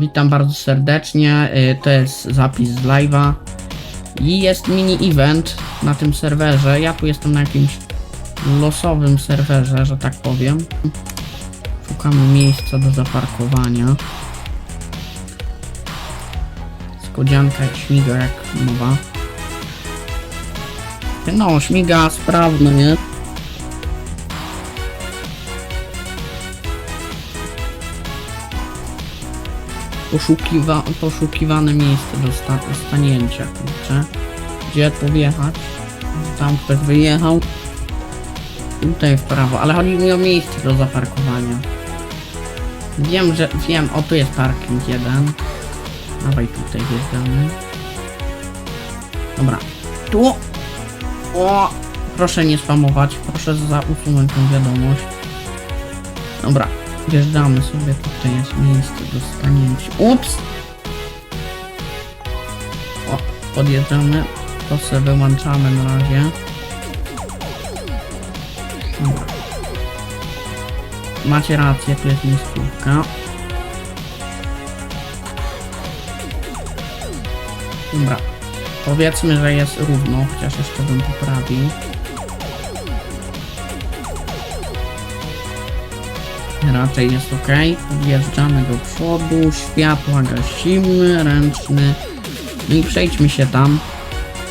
Witam bardzo serdecznie. y, To jest zapis z live'a. I jest mini event na tym serwerze. Ja tu jestem na jakimś losowym serwerze, że tak powiem. Szukamy miejsca do zaparkowania. Skodzianka śmiga jak mowa. No, śmiga sprawno, nie? Poszukiwa poszukiwane miejsce do sta stanięcia, kurczę. Gdzie tu? Tam ktoś wyjechał. Tutaj w prawo, ale chodzi mi o miejsce do zaparkowania. Wiem, że wiem, o tu jest parking jeden. Dawaj tutaj wjeżdżamy. Dobra. Tu! O! Proszę nie spamować, proszę za usunąć tą wiadomość. Dobra, wjeżdżamy sobie, tutaj jest miejsce do stanięcia. Ups! O, podjeżdżamy. To sobie wyłączamy na razie. Macie rację, tu jest miejscówka. Dobra. Powiedzmy, że jest równo, chociaż jeszcze bym poprawił. Raczej jest ok. Podjeżdżamy do przodu, światła gasimy, ręczny. No i przejdźmy się tam.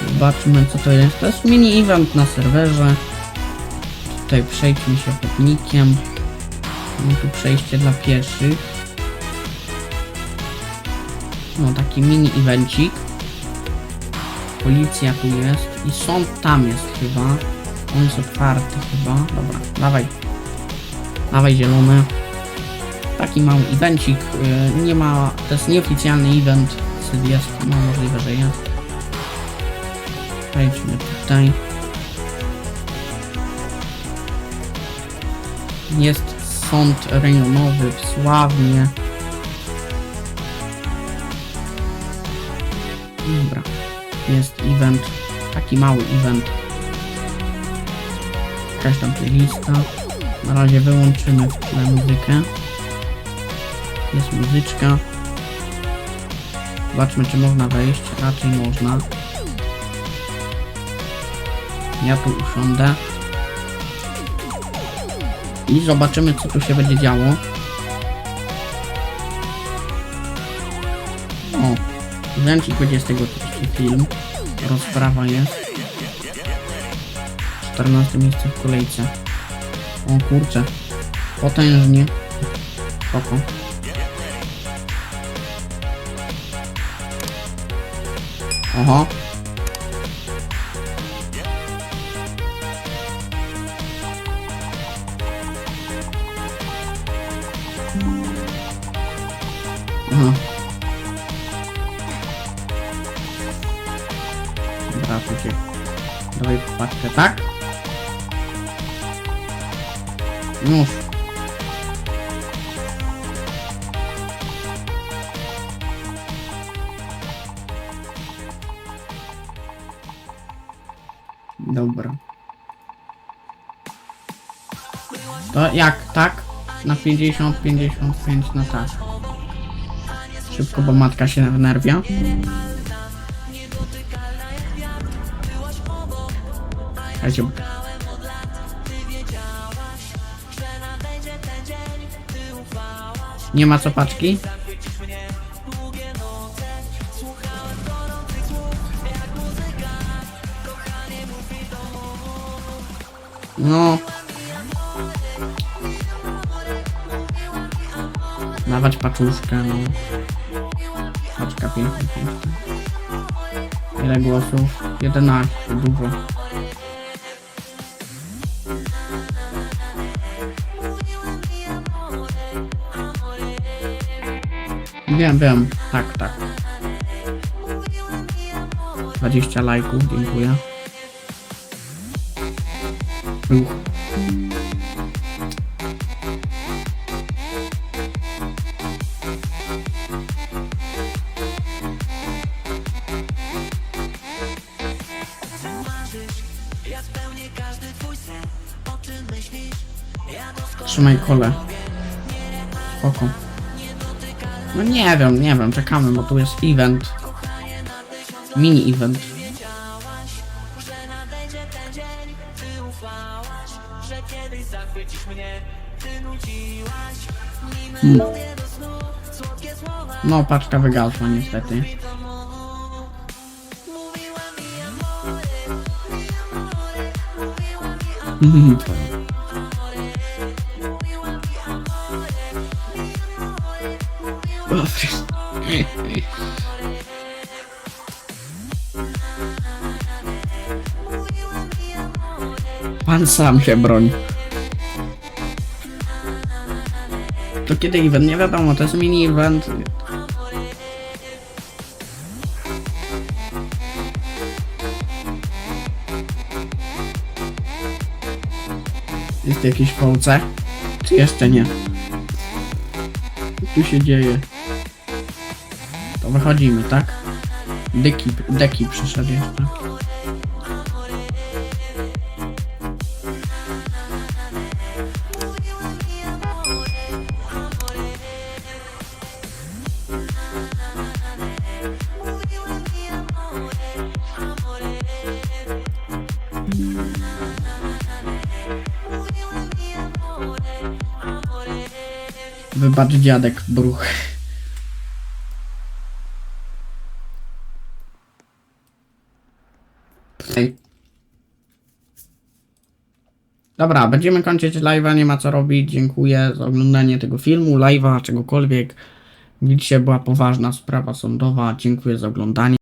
Zobaczmy co to jest. To jest mini event na serwerze. Tutaj przejdźmy się podnikiem. No tu przejście dla pieszych. No taki mini evencik. Policja tu jest i sąd tam jest chyba. On jest otwarty chyba. Dobra, dawaj. Dawaj zielony. Taki mały evencik. Yy, nie ma. To jest nieoficjalny event. Jest. No możliwe, że jest. Przejdźmy tutaj. Jest sąd rejonowy w Sławnie. Dobra. Jest event. Taki mały event. Jakaś tam playlista. Na razie wyłączymy muzykę. Jest muzyczka. Zobaczmy czy można wejść. Raczej można. Ja tu usiądę. I zobaczymy co tu się będzie działo. O, Wręcz będzie tego film. Rozprawa jest. 14 miejsce w kolejce. O kurczę. Potężnie. Spoko. Oho. Aha. Dobra, tu się. Dawaj paczkę, tak? Już. Dobra. To jak, tak? Na 50, 55, no tak. Szybko, bo matka się wnerwia. Słuchajcie. Nie ma co paczki? No. Dawać paczuszkę, no. Paczka piękna. Ile głosów? 11, dużo. Wiem, wiem. Tak, tak. 20 lajków, dziękuję. Uch. Trzymaj kole. Spoko. No nie wiem, nie wiem, czekamy, bo tu jest event. Mini event. Hmm. No, paczka wygasła niestety. Pan sam się broń. To kiedy event? Nie wiadomo, to jest mini event. Jest jakieś VC? Czy jeszcze nie? Co tu się dzieje? Wychodzimy, tak? Deki, deki przyszedł jeszcze. Wybacz dziadek bruch. Dobra, będziemy kończyć live'a, nie ma co robić. Dziękuję za oglądanie tego filmu, live'a, czegokolwiek. Widzicie, była poważna sprawa sądowa. Dziękuję za oglądanie.